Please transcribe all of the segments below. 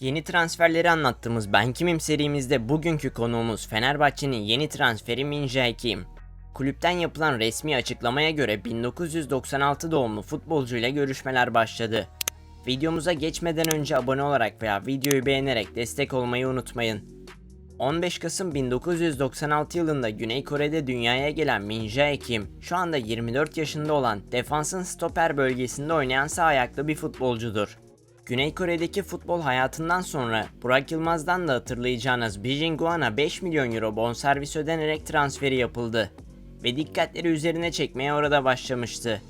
Yeni transferleri anlattığımız Ben Kimim serimizde bugünkü konuğumuz Fenerbahçe'nin yeni transferi Min Jae Kim. Kulüpten yapılan resmi açıklamaya göre 1996 doğumlu futbolcuyla görüşmeler başladı. Videomuza geçmeden önce abone olarak veya videoyu beğenerek destek olmayı unutmayın. 15 Kasım 1996 yılında Güney Kore'de dünyaya gelen Min Jae Kim, şu anda 24 yaşında olan defansın stoper bölgesinde oynayan sağ ayaklı bir futbolcudur. Güney Kore'deki futbol hayatından sonra Burak Yılmaz'dan da hatırlayacağınız Bijin Guan'a 5 milyon euro bonservis ödenerek transferi yapıldı. Ve dikkatleri üzerine çekmeye orada başlamıştı.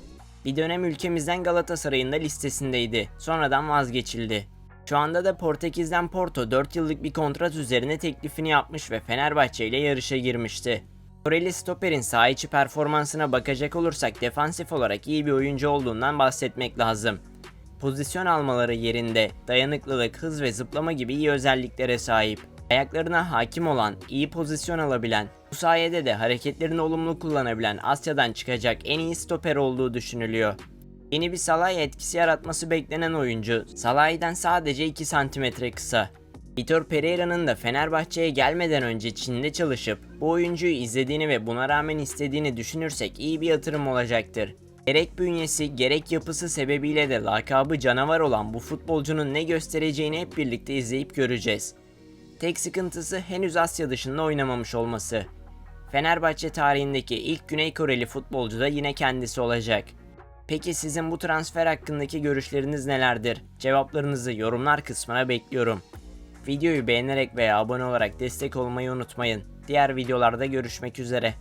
Bir dönem ülkemizden Galatasaray'ın da listesindeydi. Sonradan vazgeçildi. Şu anda da Portekiz'den Porto 4 yıllık bir kontrat üzerine teklifini yapmış ve Fenerbahçe ile yarışa girmişti. Koreli stoperin saha içi performansına bakacak olursak defansif olarak iyi bir oyuncu olduğundan bahsetmek lazım. Pozisyon almaları yerinde, dayanıklılık, hız ve zıplama gibi iyi özelliklere sahip. Ayaklarına hakim olan, iyi pozisyon alabilen, bu sayede de hareketlerini olumlu kullanabilen Asya'dan çıkacak en iyi stoper olduğu düşünülüyor. Yeni bir Salah'ya etkisi yaratması beklenen oyuncu, Salah'dan sadece 2 santimetre kısa. Vitor Pereira'nın da Fenerbahçe'ye gelmeden önce Çin'de çalışıp bu oyuncuyu izlediğini ve buna rağmen istediğini düşünürsek iyi bir yatırım olacaktır. Gerek bünyesi gerek yapısı sebebiyle de lakabı canavar olan bu futbolcunun ne göstereceğini hep birlikte izleyip göreceğiz. Tek sıkıntısı henüz Asya dışında oynamamış olması. Fenerbahçe tarihindeki ilk Güney Koreli futbolcu da yine kendisi olacak. Peki sizin bu transfer hakkındaki görüşleriniz nelerdir? Cevaplarınızı yorumlar kısmına bekliyorum. Videoyu beğenerek veya abone olarak destek olmayı unutmayın. Diğer videolarda görüşmek üzere.